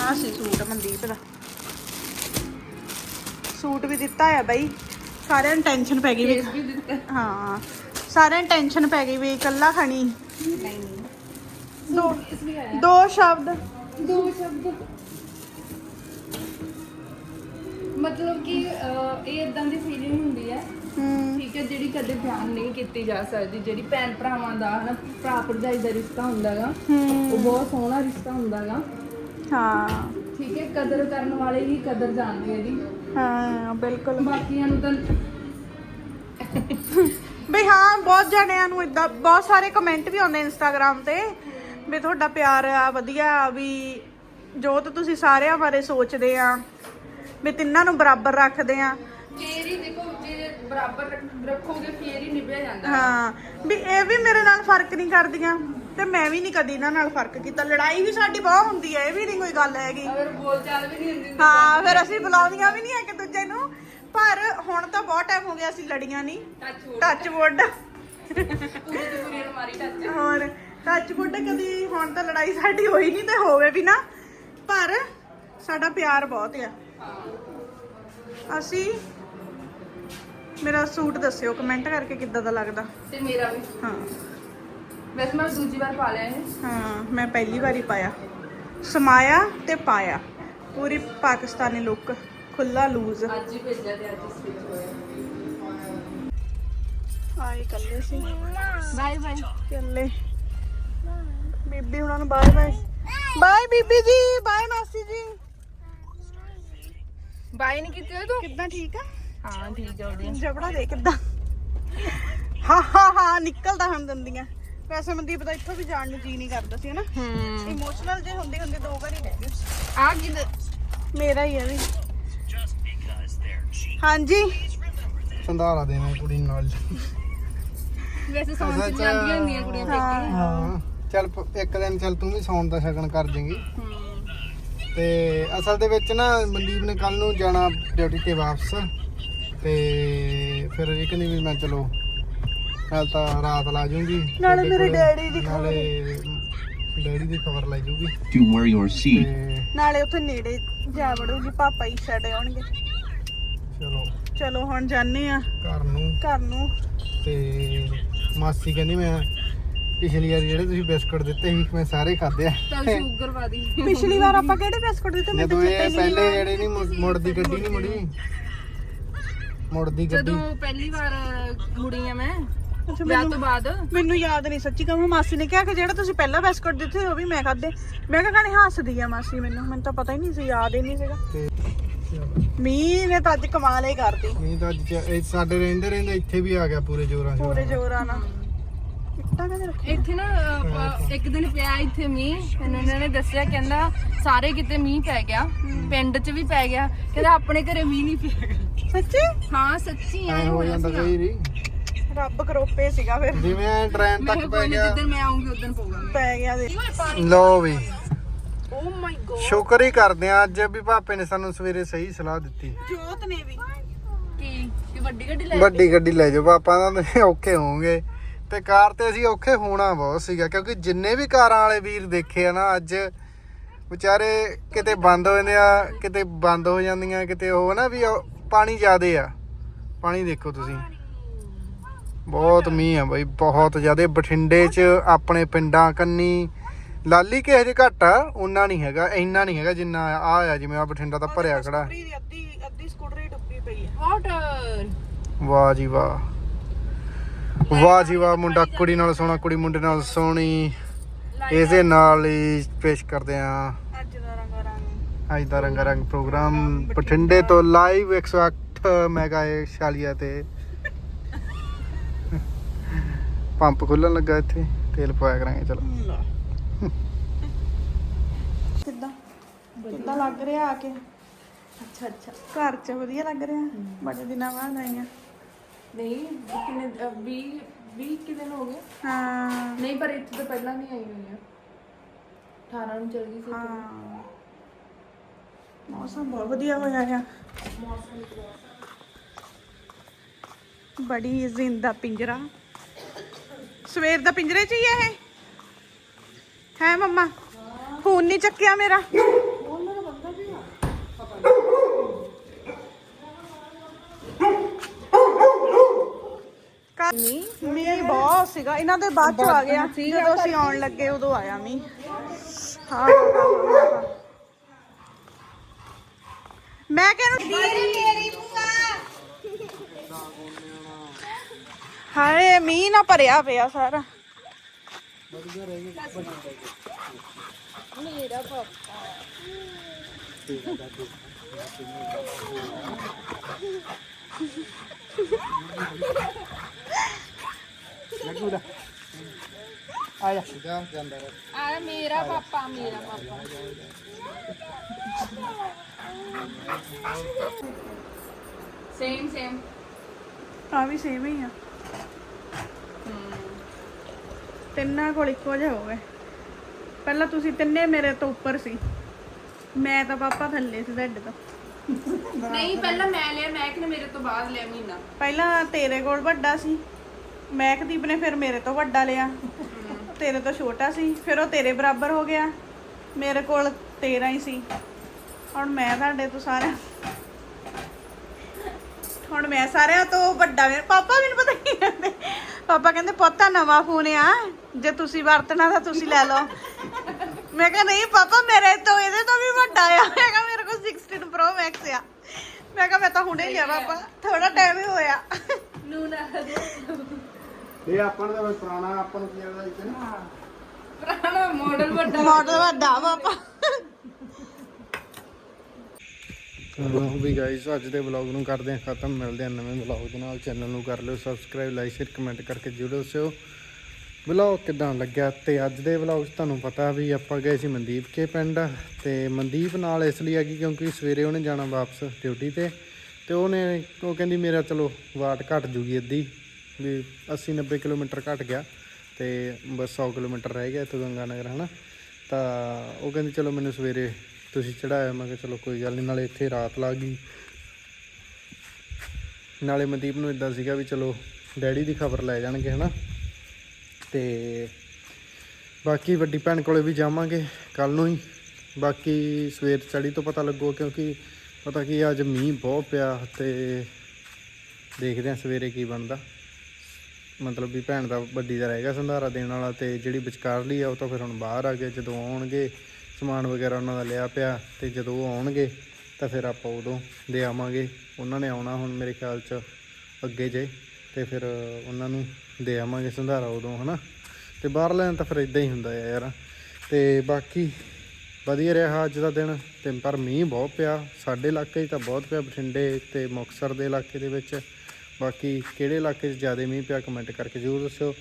ਆ ਸੀ ਸੂਟ ਮਨਦੀਪ ਦਾ। ਸੂਟ ਵੀ ਦਿੱਤਾ ਆ ਬਾਈ। ਸਾਰਿਆਂ ਨੂੰ ਟੈਨਸ਼ਨ ਪੈ ਗਈ ਵੀ ਹਾਂ ਸਾਰਿਆਂ ਨੂੰ ਟੈਨਸ਼ਨ ਪੈ ਗਈ ਵੀ ਇਕੱਲਾ ਖਣੀ। ਨਹੀਂ ਦੋ ਸ਼ਬਦ। ਦੋ ਸ਼ਬਦ। ਮਤਲਬ ਕਿ ਇਹ ਇਦਾਂ ਦੀ ਫੀਲਿੰਗ ਹੁੰਦੀ ਹੈ। ਠੀਕ ਹੈ ਜਿਹੜੀ ਕਦੇ ਬਿਆਨ ਨਹੀਂ ਕੀਤੀ ਜਾ ਸਕਦੀ ਜਿਹੜੀ ਭੈਣ ਭਰਾਵਾਂ ਦਾ ਹਨਾ ਭਰਾ ਭਰਜਾਈ ਦਾ ਰਿਸ਼ਤਾ ਹੁੰਦਾਗਾ। ਹੂੰ। ਉਹ ਬਹੁਤ ਸੋਹਣਾ ਰਿਸ਼ਤਾ ਹੁੰਦਾਗਾ। ਹਾਂ। ਠੀਕ ਹੈ ਕਦਰ ਕਰਨ ਵਾਲੇ ਹੀ ਕਦਰ ਜਾਣਦੇ ਆ ਜੀ ਹਾਂ ਬਿਲਕੁਲ। ਬਾਕੀਆਂ ਨੂੰ ਤਾਂ ਵੀ ਹਾਂ ਬਹੁਤ ਜਣਿਆਂ ਨੂੰ ਇਦਾਂ ਬਹੁਤ ਸਾਰੇ ਕਮੈਂਟ ਵੀ ਆਉਂਦੇ ਇੰਸਟਾਗ੍ਰam ਤੇ ਵੀ ਤੁਹਾਡਾ ਪਿਆਰ ਆ ਵਧੀਆ ਵੀ ਜੋ ਤਾਂ ਤੁਸੀਂ ਸਾਰਿਆਂ ਬਾਰੇ ਸੋਚਦੇ ਆ ਵੀ ਤਿੰਨਾਂ ਨੂੰ ਬਰਾਬਰ ਰੱਖਦੇ ਆ। ਫੇਰ ਹੀ ਦੇਖੋ ਜੇ ਬਰਾਬਰ ਰੱਖ- ਰੱਖੋਗੇ ਫੇਰ ਹੀ ਨਿਭਿਆ ਜਾਂਦਾ। ਹਾਂ ਵੀ ਇਹ ਵੀ ਮੇਰੇ ਨਾਲ ਫ਼ਰਕ ਨਹੀਂ ਕਰਦੀਆਂ। ਤੇ ਮੈਂ ਵੀ ਨਹੀਂ ਕਦੀ ਇਹਨਾਂ ਨਾਲ ਫ਼ਰਕ ਕੀਤਾ। ਲੜਾਈ ਵੀ ਸਾਡੀ ਬਹੁਤ ਹੁੰਦੀ ਹੈ ਇਹ ਵੀ ਨਹੀਂ ਕੋਈ ਗੱਲ ਹੈਗੀ। ਅਗਰ ਬੋਲ ਚਾਲ ਵੀ ਨਹੀਂ ਹੁੰਦੀ। ਹਾਂ ਫਿਰ ਅਸੀਂ ਬੁਲਾਉਂਦੀਆਂ ਵੀ ਨਹੀਂ ਇੱਕ ਦੂਜੇ ਨੂੰ। ਪਰ ਹੁਣ ਤਾਂ ਬਹੁਤ ਟਾਈਮ ਹੋ ਗਿਆ ਅਸੀਂ ਲੜੀਆਂ ਨਹੀਂ ਟੱਚ ਵੁੱਡ ਹੋਰ ਟੱਚ ਵੁੱਡ ਕਦੀ ਹੁਣ ਤਾਂ ਲੜਾਈ ਸਾਡੀ ਹੋਈ ਨਹੀਂ ਤੇ ਹੋਵੇ ਵੀ ਨਾ। ਪਰ ਸਾਡਾ ਪਿਆਰ ਬਹੁਤ ਆ। ਅਸੀਂ ਮੇਰਾ ਸੂਟ ਦੱਸਿਓ ਕਮੈਂਟ ਕਰਕੇ ਕਿੱਦਾਂ ਦਾ ਲੱਗਦਾ? ਤੇ ਮੇਰਾ ਵੀ। ਹਾਂ। ਵੈਸੇ ਮੈਂ ਦੂਜੀ ਵਾਰ ਪਾ ਲਿਆ ਇਹ ਹਾਂ ਮੈਂ ਪਹਿਲੀ ਵਾਰੀ ਪਾਇਆ ਸਮਾਇਆ ਤੇ ਪਾਇਆ ਪੂਰੀ ਪਾਕਿਸਤਾਨੀ ਲੁੱਕ ਖੁੱਲਾ ਲੂਜ਼ ਅੱਜ ਹੀ ਭੇਜਿਆ ਤੇ ਅੱਜ ਸਟਿਚ ਹੋਇਆ ਆਏ ਕੱਲੇ ਸੀ ਬਾਏ ਬਾਏ ਚੱਲੇ ਬੀਬੀ ਹੁਣਾਂ ਨੂੰ ਬਾਏ ਬਾਏ ਬਾਏ ਬੀਬੀ ਜੀ ਬਾਏ ਮਾਸੀ ਜੀ ਬਾਏ ਨਹੀਂ ਕੀਤੀ ਹੋਈ ਤੂੰ ਕਿੱਦਾਂ ਠੀਕ ਆ ਹਾਂ ਠੀਕ ਹੈ ਉਹਦੀ ਜਬੜਾ ਦੇ ਕਿੱਦਾਂ ਹਾਂ ਹਾਂ ਹਾਂ ਨਿਕਲਦਾ ਹਨ ਦੰਦੀਆਂ ਵੈਸੇ ਮਨਦੀਪ ਦਾ ਇੱਥੋਂ ਵੀ ਜਾਣ ਨੂੰ ਜੀ ਨਹੀਂ ਕਰਦਾ ਸੀ ਹਨਾ? ਹੂੰ। ਇਮੋਸ਼ਨਲ ਜੇ ਹੁੰਦੇ ਹੁੰਦੇ ਦੋ ਵਾਰੀ ਰਹਿ ਗਏ। ਆ ਕੀ ਮੇਰਾ ਹੀ ਹੈ ਵੀ। ਹਾਂਜੀ। ਸੰਧਾਰਾ ਦੇਣਾ ਕੁੜੀ ਨਾਲ। ਵੈਸੇ ਸੌਣ ਚ ਜਾਂਦੀਆਂ ਹੁੰਦੀਆਂ ਕੁੜੀਆਂ ਪੇਕੇ। ਹਾਂ। ਚੱਲ ਪ- ਇੱਕ ਦਿਨ ਚੱਲ ਤੂੰ ਵੀ ਸੌਣ ਦਾ ਸ਼ਗਨ ਕਰ ਜਾਏਂਗੀ ਤੇ ਅਸਲ ਦੇ ਵਿੱਚ ਨਾ ਮਨਦੀਪ ਨੇ ਕੱਲ ਨੂੰ ਜਾਣਾ ਡਿਊਟੀ ਤੇ ਵਾਪਸ। ਤੇ ਫਿਰ ਇਹ ਕਹਿੰਦੀ ਵੀ ਮੈਂ ਚਲੋ ਕੱਲ ਤਾਂ ਰਾਤ ਲਾ ਜੂੰਗੀ। ਨਾਲੇ ਮੇਰੇ। ਡੈਡੀ ਦੀ ਨਾਲੇ ਡੈਡੀ ਦੀ ਖਬਰ ਲੈ ਜੂਗੀ। To wear your seat. ਤੇ ਨਾਲੇ ਉੱਥੇ ਨੇੜੇ ਜਾ ਵੜੂਗੀ ਪਾਪਾ ਹੀ ਛੱਡ ਆਉਣਗੇ। ਚਲੋ। ਚਲੋ ਹੁਣ ਜਾਣੇ ਆ ਘਰ ਨੂੰ। ਘਰ ਨੂੰ। ਤੇ ਮਾਸੀ ਕਹਿੰਦੀ ਮੈਂ ਪਿਛਲੀ ਵਾਰ ਜਿਹੜੇ ਤੁਸੀਂ ਬਿਸਕੁਟ ਦਿੱਤੇ ਸੀ ਮੈਂ ਸਾਰੇ ਖਾਦੇ ਆ। ਤਾਂ ਸ਼ੂਗਰ ਵਾਦੀ। ਪਿਛਲੀ ਵਾਰ ਆਪਾਂ ਕਿਹੜੇ ਬਿਸਕੁਟ ਦਿੱਤੇ? ਮੈਨੂੰ ਜਦੋਂ ਤਾਂ ਇਹ ਚੇਤਾ ਹੀ ਨਹੀਂ ਪਹਿਲੇ ਜਿਹੜੇ ਨਹੀਂ ਮੁੜ- ਮੁੜਦੀ ਗੱਡੀ ਨਹੀਂ ਮੁੜੀ। ਮੁੜਦੀ ਗੱਡੀ। ਜਦੋਂ ਪਹਿਲੀ ਵਾਰ ਮੁੜੀ ਆ ਮੈਂ ਅੱਛਾ, ਵਿਆਹ ਮੈਨੂੰ ਤੋਂ ਬਾਅਦ? ਮੈਨੂੰ ਯਾਦ ਨਹੀਂ ਸੱਚੀ ਕਹਾਂ ਮਾਸੀ ਨੇ ਕਿਹਾ ਕਿ ਜਿਹੜਾ ਤੁਸੀਂ ਪਹਿਲਾਂ ਬਿਸਕੁਟ ਦਿੱਤੇ ਉਹ ਵੀ ਮੈਂ ਖਾਦੇ ਮੈਂ ਕਿਹਾ ਖਾਣੇ ਹੱਸਦੀ ਆ ਮਾਸੀ ਮੈਨੂੰ? ਮੈਨੂੰ ਤਾਂ ਪਤਾ ਹੀ ਨਹੀਂ ਸੀ ਯਾਦ ਹੀ ਨਹੀਂ ਸੀਗਾ। ਤੇ ਮੀਂਹ ਨੇ ਤਾਂ ਅੱਜ ਕਮਾਲ ਹੀ ਕਰਤੀ। ਨਹੀਂ ਤਾਂ ਅੱਜ ਚ- ਇਹ ਸਾਡੇ ਰਹਿੰਦੇ ਰਹਿੰਦੇ ਇੱਥੇ ਵੀ ਆ ਗਿਆ ਪੂਰੇ ਜ਼ੋਰਾਂ ਸ਼ੋਰਾਂ ਪੂਰੇ। ਜ਼ੋਰਾਂ ਨਾਲ। ਇੱਟਾਂ ਕਹਿੰਦੇ ਰੱਖੀ ਇੱਥੇ ਨਾ ਅਹ, ਇੱਕ ਦਿਨ ਪਿਆ ਇੱਥੇ ਮੀਂਹ ਮੈਨੂੰ ਇਹਨਾਂ ਨੇ ਦੱਸਿਆ ਕਹਿੰਦਾ ਸਾਰੇ ਕਿਤੇ ਮੀਂਹ ਪੈ ਗਿਆ ਪਿੰਡ 'ਚ ਵੀ ਪੈ ਗਿਆ ਕਹਿੰਦਾ ਆਪਣੇ ਘਰੇ ਮੀਂਹ ਨਹੀਂ ਪਿਆ। ਸੱਚੀ? ਹਾਂ ਸੱਚੀ ਐਂ ਐ ਹੋ ਜਾਂਦਾ ਕਈ ਰੀ ਰੱਬ ਕਰੋਪੇ ਸੀਗਾ ਫਿਰ। ਜਿਵੇਂ ਟ੍ਰੇਨ ਤੱਕ ਪੈ ਗਿਆ। ਜਿੱਦਣ ਮੈਂ ਆਉਂਗੀ ਉਦੋਂ ਪਊਗਾ ਪੈ ਗਿਆ ਦੇ। ਲੋ ਵੀ। ਓ ਮਾਈ ਗੋਡ ਸ਼ੁਕਰ ਹੀ ਕਰਦੇ ਆ ਅੱਜ ਵੀ ਪਾਪੇ ਨੇ ਸਾਨੂੰ ਸਵੇਰੇ ਸਹੀ ਸਲਾਹ ਦਿੱਤੀ। ਜੋਤ ਨੇ ਵੀ। ਕੀ? ਕਿ ਵੱਡੀ ਗੱਡੀ ਲੈ ਵੱਡੀ ਗੱਡੀ ਲੈ ਜਾਓ ਪਾਪਾ ਦਾ ਤੇ ਔਖੇ ਹੋਵੋਗੇ। ਤੇ ਕਾਰ ਤੇ ਅਸੀਂ ਔਖੇ ਹੋਣਾ ਬਹੁਤ ਸੀਗਾ ਕਿਉਂਕਿ ਜਿੰਨੇ ਵੀ ਕਾਰਾਂ ਵਾਲੇ ਵੀਰ ਦੇਖੇ ਆ ਨਾ ਅੱਜ ਵਿਚਾਰੇ ਕਿਤੇ ਬੰਦ ਹੋ ਜਾਂਦੇ ਆ ਕਿਤੇ ਬੰਦ ਹੋ ਜਾਂਦੀਆਂ ਕਿਤੇ ਉਹ ਨਾ ਵੀ ਪਾਣੀ ਜ਼ਿਆਦੇ ਆ। ਪਾਣੀ ਦੇਖੋ ਤੁਸੀਂ। ਬਹੁਤ ਮੀਂਹ ਆ ਬਈ ਬਹੁਤ ਜ਼ਿਆਦੇ। ਬਠਿੰਡੇ 'ਚ ਆਪਣੇ ਪਿੰਡਾਂ ਕੰਨੀ ਲਾਲੀ ਕਿਸੇ ਦੇ ਘੱਟ ਆ ਉਹਨਾਂ ਨਹੀਂ ਹੈਗਾ ਇੰਨਾ ਨਹੀਂ ਹੈਗਾ ਜਿੰਨਾ ਆ ਆ ਜਿਵੇਂ ਆ ਬਠਿੰਡਾ ਤਾਂ ਭਰਿਆ ਖੜਾ। ਸਕੂਟਰੀ ਦੀ ਅੱਧੀ ਅੱਧੀ ਸਕੂਟਰੀ ਡੁੱਬੀ ਪਈ ਹੈ ਵਾਟਰ ਵਾਹ ਜੀ ਵਾਹ। ਵਾਹ ਜੀ ਵਾਹ ਮੁੰਡਾ ਕੁੜੀ ਨਾਲ ਸੋਹਣਾ ਕੁੜੀ ਮੁੰਡੇ ਨਾਲ ਸੋਹਣੀ। ਇਸੇ ਨਾਲ ਹੀ ਪੇਸ਼ ਕਰਦੇ ਆ। ਅੱਜ ਦਾ ਰੰਗ ਰੰਗ। ਅੱਜ ਦਾ ਰੰਗਾ ਰੰਗ ਪ੍ਰੋਗਰਾਮ ਬਠਿੰਡੇ ਤੋਂ ਲਾਈਵ 108 ਮੈਗਾ ਸ਼ਾਲੀਆ ਤੇ। ਪੰਪ ਖੁੱਲਣ ਲੱਗਾ ਇੱਥੇ ਤੇਲ ਪਾਇਆ ਕਰਾਂਗੇ ਚਲੋ। <laughs> ਕਿੱਦਾਂ? ਕਿੱਦਾਂ ਲੱਗ ਰਿਹਾ ਆ ਕੇ? ਅੱਛਾ ਅੱਛਾ। ਘਰ 'ਚ ਵਧੀਆ ਲੱਗ ਰਿਹਾ? ਬੜੇ ਦਿਨਾਂ ਬਾਅਦ ਆਈਆਂ। ਨਹੀਂ ਕਿੰਨੇ 20 20 ਕਿ ਦਿਨ ਹੋ ਗਏ। ਹਾਂ। ਨਹੀਂ ਪਰ ਇੱਥੇ ਤੋਂ ਪਹਿਲਾਂ ਨਹੀਂ ਆਈ ਹੋਈ ਆ। 18 ਨੂੰ ਚਲ ਗਈ ਸੀ ਹਾਂ। ਮੌਸਮ ਬਹੁਤ ਵਧੀਆ ਹੋਇਆ ਆ। ਬੜੀ ਜ਼ਿੰਦਾ ਪਿੰਜਰਾ। ਸਵੇਰ ਦਾ ਪਿੰਜਰੇ 'ਚ ਹੀ ਹੈ ਇਹ? ਹੈ ਮੰਮਾ? ਫੋਨ ਨਹੀਂ ਚੱਕਿਆ ਮੇਰਾ। ਮੀਂਹ? ਮੀਂਹ ਬਹੁਤ ਸੀਗਾ। ਇਹਨਾਂ ਦੇ ਬਾਅਦ ਚ ਆ ਗਿਆ। ਜਦੋਂ ਅਸੀਂ ਆਉਣ ਲੱਗੇ ਉਦੋਂ ਆਇਆ ਮੀਂਹ। ਹਾਂ। ਮੈਂ ਕਹਿੰਦਾ ਮੇਰੀ ਹਾਏ ਮੀਂਹ ਨਾ ਭਰਿਆ ਪਿਆ ਸਾਰਾ ਆ ਜਾ ਜਾ ਜਾਂਦਾ ਰਹਿ ਆ ਮੇਰਾ ਪਾਪਾ ਮੇਰਾ ਪਾਪਾ ਸੇਮ ਸੇਮ ਆ ਵੀ ਸੇਮ ਹੀ ਆ ਤਿੰਨਾਂ ਕੋਲ ਇੱਕੋ ਜਿਹਾ ਹੋਵੇ। ਪਹਿਲਾਂ ਤੁਸੀਂ ਤਿੰਨੇ ਮੇਰੇ ਤੋਂ ਉੱਪਰ ਸੀ। ਮੈਂ ਤਾਂ ਪਾਪਾ ਥੱਲੇ ਸੀ ਬੈੱਡ ਤੋਂ। ਨਹੀਂ ਪਹਿਲਾਂ ਮੈਂ ਲਿਆ ਮੈਂ ਕਿ ਮੇਰੇ ਤੋਂ ਬਾਅਦ ਲਿਆ ਮਹੀਨਾ? ਪਹਿਲਾਂ ਤੇਰੇ ਕੋਲ ਵੱਡਾ ਸੀ। ਮਹਿਕਦੀਪ ਨੇ ਫਿਰ ਮੇਰੇ ਤੋਂ ਵੱਡਾ ਲਿਆ। ਤੇਰੇ ਤੋਂ ਛੋਟਾ ਸੀ ਫਿਰ ਉਹ ਤੇਰੇ ਬਰਾਬਰ ਹੋ ਗਿਆ। ਮੇਰੇ ਕੋਲ ਤੇਰਾ ਹੀ ਸੀ। ਹੁਣ ਮੈਂ ਤੁਹਾਡੇ ਤੋਂ ਸਾਰਿਆਂ ਹੁਣ ਮੈਂ ਸਾਰਿਆਂ ਤੋਂ ਵੱਡਾ ਮੇਰੇ ਪਾਪਾ ਮੈਨੂੰ ਪਤਾ ਕੀ ਕਹਿੰਦੇ? ਪਾਪਾ ਕਹਿੰਦੇ ਪੁੱਤਾ ਨਵਾਂ ਫੋਨ ਆ। ਜੇ ਤੁਸੀਂ ਵਰਤਣਾ ਤਾਂ ਤੁਸੀਂ ਲੈ ਲਓ। ਮੈਂ ਕਿਹਾ ਨਹੀਂ ਪਾਪਾ ਮੇਰੇ ਤੋਂ ਇਹਦੇ ਤੋਂ ਵੀ ਵੱਡਾ ਆ। ਮੈਂ ਕਿਹਾ ਮੇਰੇ ਕੋਲ 16 Pro Max ਆ। ਮੈਂ ਕਿਹਾ ਮੈਂ ਤਾਂ ਹੁਣੇ ਲਿਆ ਪਾਪਾ। ਥੋੜਾ ਟਾਈਮ ਹੀ ਹੋਇਆ। ਨੂੰ ਨਾ ਇਹ ਆਪਾਂ ਨੂੰ ਤਾਂ ਪੁਰਾਣਾ ਆਪਾਂ ਨੂੰ ਕੀ ਆਦਾ ਇੱਥੇ ਨਾ? ਪੁਰਾਣਾ ਮਾਡਲ ਵੱਡਾ। ਮਾਡਲ ਵੱਡਾ ਪਾਪਾ। ਚਲੋ ਵੀ ਗਾਇਸ ਅੱਜ ਦੇ ਵਲੌਗ ਨੂੰ ਕਰਦੇ ਹਾਂ ਖਤਮ, ਮਿਲਦੇ ਹਾਂ ਨਵੇਂ ਵਲੌਗ ਦੇ ਨਾਲ। ਚੈਨਲ ਨੂੰ ਕਰ ਲਿਓ ਸਬਸਕ੍ਰਾਈਬ ਲਾਈਕ ਸ਼ੇਅਰ ਕਮੈਂਟ ਕਰਕੇ ਜੁੜੋ ਸੋ ਵਲੌਗ ਕਿਦਾਂ ਲੱਗਿਆ? ਤੇ ਅੱਜ ਦੇ ਵਲੌਗ 'ਚ ਤੁਹਾਨੂੰ ਪਤਾ ਵੀ ਆਪਾਂ ਗਏ ਸੀ ਮਨਦੀਪ ਕੇ ਪਿੰਡ। ਤੇ ਮਨਦੀਪ ਨਾਲ ਇਸ ਲਈ ਆ ਗਈ ਕਿਉਂਕਿ ਸਵੇਰੇ ਉਹਨੇ ਜਾਣਾ ਵਾਪਸ ਡਿਊਟੀ ਤੇ। ਤੇ ਉਹਨੇ, ਉਹ ਕਹਿੰਦੀ ਮੇਰਾ ਚਲੋ ਵਾਟ ਘਟ ਜੂਗੀ ਅੱਧੀ, ਵੀ 80 90 ਕਿਲੋਮੀਟਰ ਘਟ ਗਿਆ। ਤੇ ਬਸ 100 ਕਿਲੋਮੀਟਰ ਰਹਿ ਗਿਆ ਇੱਥੋਂ ਗੰਗਾ ਨਗਰ, ਹਨਾ? ਤਾਂ ਉਹ ਕਹਿੰਦੀ ਚਲੋ ਮੈਨੂੰ ਸਵੇਰੇ ਤੁਸੀਂ ਚੜਾਇਆ, ਮੈਂ ਕਿਹਾ ਚਲੋ ਕੋਈ ਗੱਲ ਨਹੀਂ ਨਾਲੇ ਇੱਥੇ ਰਾਤ ਲੱਗ ਗਈ। ਨਾਲੇ ਮਨਦੀਪ ਨੂੰ ਇਦਾਂ ਸੀਗਾ ਵੀ ਚਲੋ ਡੈਡੀ ਦੀ ਖਬਰ ਲੈ ਜਾਣਗੇ, ਹਨਾ? ਤੇ ਬਾਕੀ ਵੱਡੀ ਭੈਣ ਕੋਲੇ ਵੀ ਜਾਵਾਂਗੇ ਕੱਲ ਨੂੰ ਹੀ। ਬਾਕੀ ਸਵੇਰ ਚੜੀ ਤੋਂ ਪਤਾ ਲੱਗੋ, ਕਿਉਂਕਿ ਪਤਾ ਕੀ ਅੱਜ ਮੀਂਹ ਬਹੁਤ ਪਿਆ ਤੇ ਦੇਖਦੇ ਆ ਸਵੇਰੇ ਕੀ ਬਣਦਾ। ਮਤਲਬ ਵੀ ਭੈਣ ਦਾ ਵੱਡੀ ਦਾ ਰਹੇਗਾ ਸੰਧਾਰਾ ਦੇਣ ਵਾਲਾ ਤੇ ਜਿਹੜੀ ਵਿਚਕਾਰਲੀ ਆ, ਉਹ ਤਾਂ ਫਿਰ ਹੁਣ ਬਾਹਰ ਆ ਗਏ, ਜਦੋਂ ਆਉਣਗੇ ਸਮਾਨ ਵਗੈਰਾ ਉਹਨਾਂ ਦਾ ਲਿਆ ਪਿਆ ਤੇ ਜਦੋਂ ਉਹ ਆਉਣਗੇ ਤਾਂ ਫਿਰ ਆਪਾਂ ਉਦੋਂ ਦੇ ਆਵਾਂਗੇ। ਉਹਨਾਂ ਨੇ ਆਉਣਾ ਹੁਣ ਮੇਰੇ ਖਿਆਲ 'ਚ ਅੱਗੇ ਜੇ ਤੇ ਫਿਰ ਉਹਨਾਂ ਨੂੰ ਦੇ ਆਵਾਂਗੇ ਸੰਧਾਰਾ ਉਦੋਂ, ਹਨਾ? ਤੇ ਬਾਹਰ ਲੈਣ ਤਾਂ ਫਿਰ ਇਦਾਂ ਹੀ ਹੁੰਦਾ ਆ ਯਾਰ। ਤੇ ਬਾਕੀ ਵਧੀਆ ਰਿਹਾ ਅੱਜ ਦਾ ਦਿਨ ਤੇ ਪਰ ਮੀਂਹ ਬਹੁਤ ਪਿਆ। ਸਾਡੇ ਇਲਾਕੇ 'ਚ ਤਾਂ ਬਹੁਤ ਪਿਆ ਬਠਿੰਡੇ ਤੇ ਮੁਕਤਸਰ ਦੇ ਇਲਾਕੇ ਦੇ ਵਿੱਚ। ਬਾਕੀ ਕਿਹੜੇ ਇਲਾਕੇ 'ਚ ਜ਼ਿਆਦਾ ਮੀਂਹ ਪਿਆ ਕਮੈਂਟ ਕਰਕੇ ਜ਼ਰੂਰ ਦੱਸਿਓ।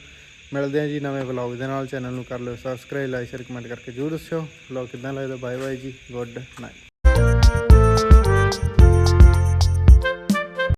ਮਿਲਦੇ ਹਾਂ ਜੀ ਨਵੇਂ ਵਲੌਗ ਦੇ ਨਾਲ। ਚੈਨਲ ਨੂੰ ਕਰ ਲਿਓ ਸਬਸਕ੍ਰਾਈਬ ਲਾਈਕ ਸ਼ੇਅਰ ਕਮੈਂਟ ਕਰਕੇ ਜ਼ਰੂਰ ਦੱਸਿਓ। ਵਲੌਗ ਕਿਦਾਂ ਲੱਗਦਾ? ਬਾਏ ਬਾਏ ਜੀ। Good night